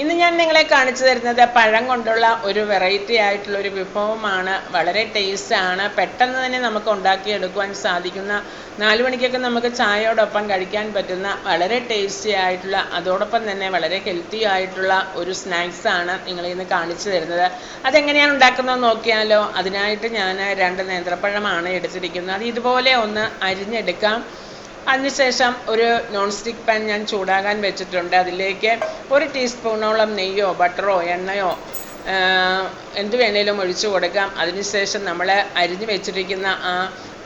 ഇന്ന് ഞാൻ നിങ്ങളെ കാണിച്ചു തരുന്നത് പഴം കൊണ്ടുള്ള ഒരു വെറൈറ്റി ആയിട്ടുള്ള ഒരു വിഭവമാണ്. വളരെ ടേസ്റ്റ് ആണ്. പെട്ടെന്ന് തന്നെ നമുക്ക് ഉണ്ടാക്കിയെടുക്കുവാൻ സാധിക്കുന്ന നാല് മണിക്കൊക്കെ നമുക്ക് ചായയോടൊപ്പം കഴിക്കാൻ പറ്റുന്ന വളരെ ടേസ്റ്റി ആയിട്ടുള്ള അതോടൊപ്പം തന്നെ വളരെ ഹെൽത്തി ആയിട്ടുള്ള ഒരു സ്നാക്സ് ആണ് നിങ്ങളെ ഇന്ന് കാണിച്ചു തരുന്നത്. അതെങ്ങനെയാണ് ഉണ്ടാക്കുന്നത് നോക്കിയാലോ. അതിനായിട്ട് ഞാൻ രണ്ട് നേന്ത്രപ്പഴമാണ് എടുത്തിരിക്കുന്നത്. അത് ഇതുപോലെ ഒന്ന് അരിഞ്ഞെടുക്കാം. അതിനുശേഷം ഒരു നോൺ സ്റ്റിക്ക് പാൻ ഞാൻ ചൂടാകാൻ വെച്ചിട്ടുണ്ട്. അതിലേക്ക് ഒരു ടീസ്പൂണോളം നെയ്യോ ബട്ടറോ എണ്ണയോ എന്ത് വേണേലും ഒഴിച്ചു കൊടുക്കാം. അതിനുശേഷം നമ്മൾ അരിഞ്ഞു വെച്ചിരിക്കുന്ന ആ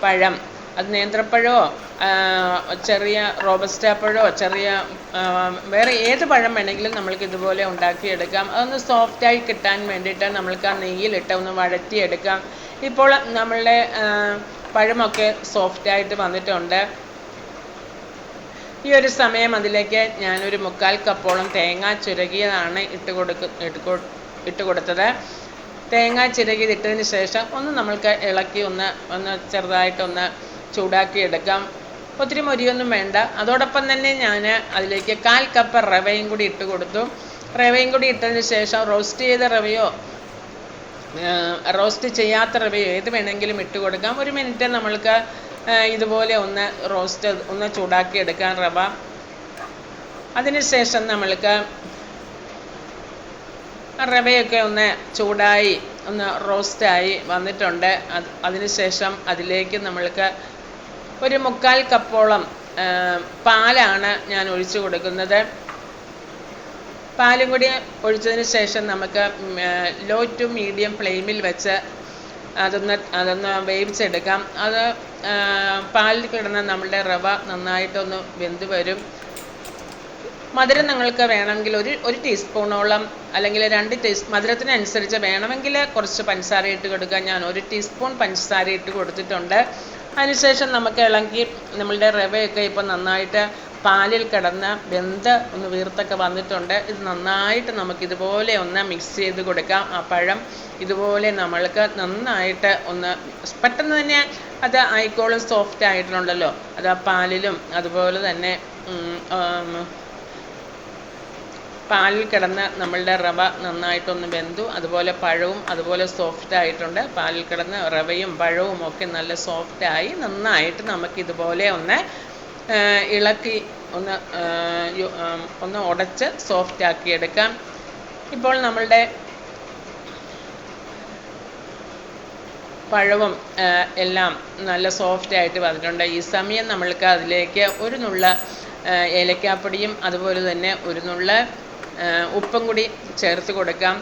പഴം അത് നേന്ത്രപ്പഴമോ ചെറിയ റോബസ്റ്റ പഴമോ ചെറിയ വേറെ ഏത് പഴം വേണമെങ്കിലും നമ്മൾക്ക് ഇതുപോലെ ഉണ്ടാക്കിയെടുക്കാം. അതൊന്ന് സോഫ്റ്റായി കിട്ടാൻ വേണ്ടിയിട്ട് നമ്മൾക്ക് ആ നെയ്യിലിട്ട് ഒന്ന് വഴറ്റിയെടുക്കാം. ഇപ്പോൾ നമ്മളുടെ പഴമൊക്കെ സോഫ്റ്റായിട്ട് വന്നിട്ടുണ്ട്. ഈ ഒരു സമയം അതിലേക്ക് ഞാനൊരു മുക്കാൽ കപ്പോളം തേങ്ങ ചുരകിയതാണ് ഇട്ട് കൊടുക്ക ഇട്ട് കൊടുത്തത്. തേങ്ങ ചിരകിയത് ഇട്ടതിന് ശേഷം ഒന്ന് നമ്മൾക്ക് ഇളക്കി ഒന്ന് ഒന്ന് ചെറുതായിട്ടൊന്ന് ചൂടാക്കി എടുക്കാം. ഒത്തിരി മൊരിയൊന്നും വേണ്ട. അതോടൊപ്പം തന്നെ ഞാൻ അതിലേക്ക് കാൽ കപ്പ് റവയും കൂടി ഇട്ട് കൊടുത്തു. റവയും കൂടി ഇട്ടതിന് ശേഷം റോസ്റ്റ് ചെയ്ത റവയോ റോസ്റ്റ് ചെയ്യാത്ത റവയോ ഏത് വേണമെങ്കിലും ഇട്ട് കൊടുക്കാം. ഒരു മിനിറ്റ് നമ്മൾക്ക് ഇതുപോലെ ഒന്ന് റോസ്റ്റ് ഒന്ന് ചൂടാക്കി എടുക്കാൻ റവ. അതിനുശേഷം നമ്മൾക്ക് റവയൊക്കെ ഒന്ന് ചൂടായി ഒന്ന് റോസ്റ്റായി വന്നിട്ടുണ്ട്. അത് അതിനുശേഷം അതിലേക്ക് നമ്മൾക്ക് ഒരു മുക്കാൽ കപ്പോളം പാലാണ് ഞാൻ ഒഴിച്ചു കൊടുക്കുന്നത്. പാലും കൂടി ഒഴിച്ചതിന് ശേഷം നമുക്ക് ലോ ടു മീഡിയം ഫ്ലെയിമിൽ വെച്ച് അതൊന്ന് അതൊന്ന് വേവിച്ചെടുക്കാം. അത് പാലിൽ കിടന്ന നമ്മളുടെ റവ നന്നായിട്ടൊന്ന് വെന്ത് വരും. മധുരം നിങ്ങൾക്ക് വേണമെങ്കിൽ ഒരു ഒരു ടീസ്പൂണോളം അല്ലെങ്കിൽ രണ്ട് ടീസ് മധുരത്തിനനുസരിച്ച് വേണമെങ്കിൽ കുറച്ച് പഞ്ചസാര ഇട്ട് കൊടുക്കാം. ഞാൻ ഒരു ടീസ്പൂൺ പഞ്ചസാര ഇട്ട് കൊടുത്തിട്ടുണ്ട്. അതിനുശേഷം നമുക്ക് ഇളക്കി നമ്മളുടെ റവയൊക്കെ ഇപ്പോൾ നന്നായിട്ട് പാലിൽ കിടന്ന് വെന്ത് ഒന്ന് വീർത്തൊക്കെ വന്നിട്ടുണ്ട്. ഇത് നന്നായിട്ട് നമുക്ക് ഇതുപോലെ ഒന്ന് മിക്സ് ചെയ്ത് കൊടുക്കാം. ആ പഴം ഇതുപോലെ നമ്മൾക്ക് നന്നായിട്ട് ഒന്ന് പെട്ടെന്ന് തന്നെ അത് ആയിക്കോളും സോഫ്റ്റ് ആയിട്ടുണ്ടല്ലോ. അത് ആ പാലിലും അതുപോലെ തന്നെ പാലിൽ കിടന്ന നമ്മളുടെ റവ നന്നായിട്ടൊന്ന് വെന്തു അതുപോലെ പഴവും അതുപോലെ സോഫ്റ്റ് ആയിട്ടുണ്ട്. പാലിൽ കിടന്ന റവയും പഴവും ഒക്കെ നല്ല സോഫ്റ്റ് ആയി നന്നായിട്ട് നമുക്ക് ഇതുപോലെ ഒന്ന് ഇളക്കി ഒന്ന് ഒന്ന് ഉടച്ച് സോഫ്റ്റ് ആക്കി എടുക്കാം. ഇപ്പോൾ നമ്മളുടെ പഴവും എല്ലാം നല്ല സോഫ്റ്റ് ആയിട്ട് വന്നിട്ടുണ്ട്. ഈ സമയം നമ്മൾക്ക് അതിലേക്ക് ഒരു നുള്ള ഏലക്കാപ്പൊടിയും അതുപോലെ തന്നെ ഒരു നുള്ള ഉപ്പും കൂടി ചേർത്ത് കൊടുക്കാം.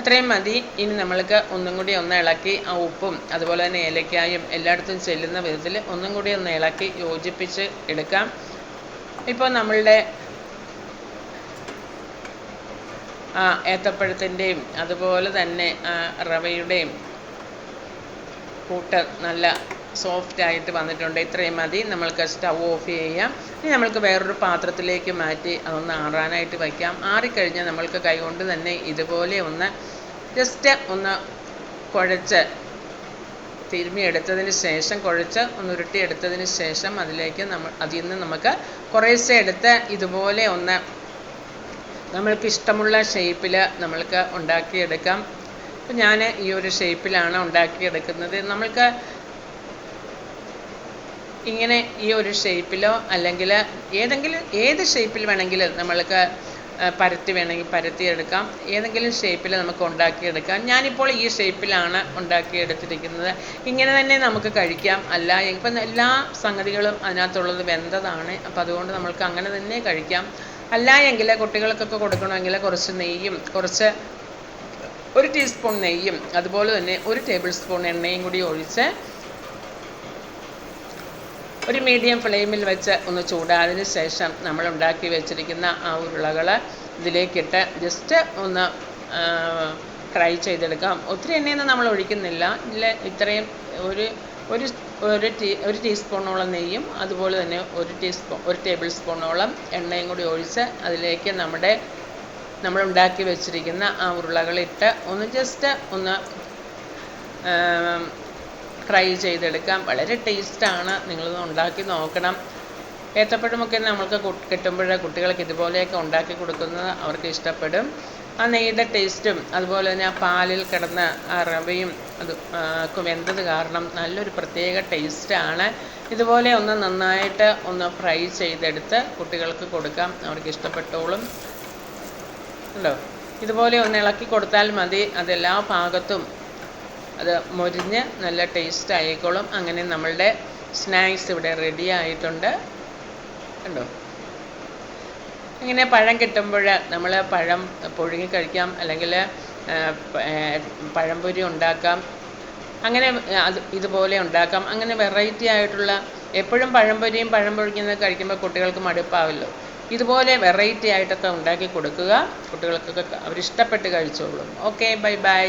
അത്രയും മതി. ഇനി നമ്മൾക്ക് ഒന്നും കൂടി ഒന്ന് ഇളക്കി ആ ഉപ്പും അതുപോലെ തന്നെ ഏലക്കായും എല്ലായിടത്തും ചെല്ലുന്ന വിധത്തിൽ ഒന്നും കൂടി ഒന്ന് ഇളക്കി യോജിപ്പിച്ച് എടുക്കാം. ഇപ്പോൾ നമ്മളുടെ ആ ഏത്തപ്പഴത്തിന്റെയും അതുപോലെ തന്നെ ആ റവയുടെയും കൂട്ട് നല്ല സോഫ്റ്റ് ആയിട്ട് വന്നിട്ടുണ്ട്. ഇത്രയും മതി. നമ്മൾക്ക് സ്റ്റവ് ഓഫ് ചെയ്യാം. ഇനി നമ്മൾക്ക് വേറൊരു പാത്രത്തിലേക്ക് മാറ്റി അതൊന്ന് ആറാനായിട്ട് വയ്ക്കാം. ആറിക്കഴിഞ്ഞാൽ നമ്മൾക്ക് കൈകൊണ്ട് തന്നെ ഇതുപോലെ ഒന്ന് ജസ്റ്റ് ഒന്ന് കുഴച്ച് തിരുമിയെടുത്തതിന് ശേഷം കുഴച്ച് ഒന്ന് ഉരുട്ടിയെടുത്തതിന് ശേഷം അതിലേക്ക് നമ്മൾ അതിൽ നിന്ന് നമുക്ക് കുറേശ്ശെ എടുത്ത് ഇതുപോലെ ഒന്ന് നമ്മൾക്ക് ഇഷ്ടമുള്ള ഷേപ്പിൽ നമ്മൾക്ക് ഉണ്ടാക്കിയെടുക്കാം. ഞാൻ ഈ ഒരു ഷേപ്പിലാണ് ഉണ്ടാക്കിയെടുക്കുന്നത്. നമ്മൾക്ക് ഇങ്ങനെ ഈ ഒരു ഷേപ്പിലോ അല്ലെങ്കിൽ ഏതെങ്കിലും ഏത് ഷേപ്പിൽ വേണമെങ്കിലും നമ്മൾക്ക് പരത്തി വേണമെങ്കിൽ പരത്തിയെടുക്കാം. ഏതെങ്കിലും ഷേപ്പിൽ നമുക്ക് ഉണ്ടാക്കിയെടുക്കാം. ഞാനിപ്പോൾ ഈ ഷേപ്പിലാണ് ഉണ്ടാക്കിയെടുത്തിരിക്കുന്നത്. ഇങ്ങനെ തന്നെ നമുക്ക് കഴിക്കാം. അല്ല ഇപ്പം എല്ലാ സംഗതികളും അതിനകത്തുള്ളത് വെന്തതാണ്. അപ്പം അതുകൊണ്ട് നമുക്ക് അങ്ങനെ തന്നെ കഴിക്കാം. അല്ല എങ്കിൽ കുട്ടികൾക്കൊക്കെ കൊടുക്കണമെങ്കിൽ കുറച്ച് നെയ്യും കുറച്ച് ഒരു ടീസ്പൂൺ നെയ്യും അതുപോലെ തന്നെ ഒരു ടേബിൾ സ്പൂൺ എണ്ണയും കൂടി ഒഴിച്ച് ഒരു മീഡിയം ഫ്ലെയിമിൽ വെച്ച് ഒന്ന് ചൂടാതിന് ശേഷം നമ്മൾ ഉണ്ടാക്കി വെച്ചിരിക്കുന്ന ആ ഉരുളകൾ ഇതിലേക്കിട്ട് ജസ്റ്റ് ഒന്ന് ഫ്രൈ ചെയ്തെടുക്കാം. ഒത്തിരി എണ്ണയൊന്നും നമ്മൾ ഒഴിക്കുന്നില്ല. ഇല്ല ഇത്രയും ഒരു ഒരു ഒരു ടീ ഒരു ടീസ്പൂണോളം നെയ്യും അതുപോലെ തന്നെ ഒരു ടീസ്പൂൺ ഒരു ടേബിൾ സ്പൂണോളം എണ്ണയും കൂടി ഒഴിച്ച് അതിലേക്ക് നമ്മുടെ നമ്മൾ ഉണ്ടാക്കി വെച്ചിരിക്കുന്ന ആ ഉരുളകളിട്ട് ഒന്ന് ജസ്റ്റ് ഒന്ന് ഫ്രൈ ചെയ്തെടുക്കാം. വളരെ ടേസ്റ്റാണ്. നിങ്ങളിത് ഉണ്ടാക്കി നോക്കണം. ഏത്തപ്പഴമൊക്കെ നമ്മൾക്ക് കിട്ടുമ്പോൾ കുട്ടികൾക്ക് ഇതുപോലെയൊക്കെ ഉണ്ടാക്കി കൊടുക്കുന്നത് അവർക്ക് ഇഷ്ടപ്പെടും. ആ നെയ്യുടെ ടേസ്റ്റും അതുപോലെ തന്നെ ആ പാലിൽ കിടന്ന ആ റവയും അത് ഒക്കെ വെന്തത് കാരണം നല്ലൊരു പ്രത്യേക ടേസ്റ്റാണ്. ഇതുപോലെ ഒന്ന് നന്നായിട്ട് ഒന്ന് ഫ്രൈ ചെയ്തെടുത്ത് കുട്ടികൾക്ക് കൊടുക്കാം. അവർക്ക് ഇഷ്ടപ്പെട്ടോളും. ഉണ്ടോ? ഇതുപോലെ ഒന്ന് ഇളക്കി കൊടുത്താൽ മതി. അതെല്ലാ ഭാഗത്തും അത് മൊരിഞ്ഞ് നല്ല ടേസ്റ്റ് ആയിക്കോളും. അങ്ങനെ നമ്മളുടെ സ്നാക്സ് ഇവിടെ റെഡി ആയിട്ടുണ്ട്. കണ്ടോ? ഇങ്ങനെ പഴം കിട്ടുമ്പോൾ നമ്മൾ പഴം പുഴുങ്ങി കഴിക്കാം. അല്ലെങ്കിൽ പഴംപൊരി ഉണ്ടാക്കാം. അങ്ങനെ അത് ഇതുപോലെ ഉണ്ടാക്കാം. അങ്ങനെ വെറൈറ്റി ആയിട്ടുള്ള എപ്പോഴും പഴംപൊരിയും പഴം പൊഴിക്കുന്നത് കഴിക്കുമ്പോൾ കുട്ടികൾക്ക് മടുപ്പാവല്ലോ. ഇതുപോലെ വെറൈറ്റി ആയിട്ടൊക്കെ ഉണ്ടാക്കി കൊടുക്കുക. കുട്ടികൾക്കൊക്കെ അവരിഷ്ടപ്പെട്ട് കഴിച്ചോളും. Okay bye bye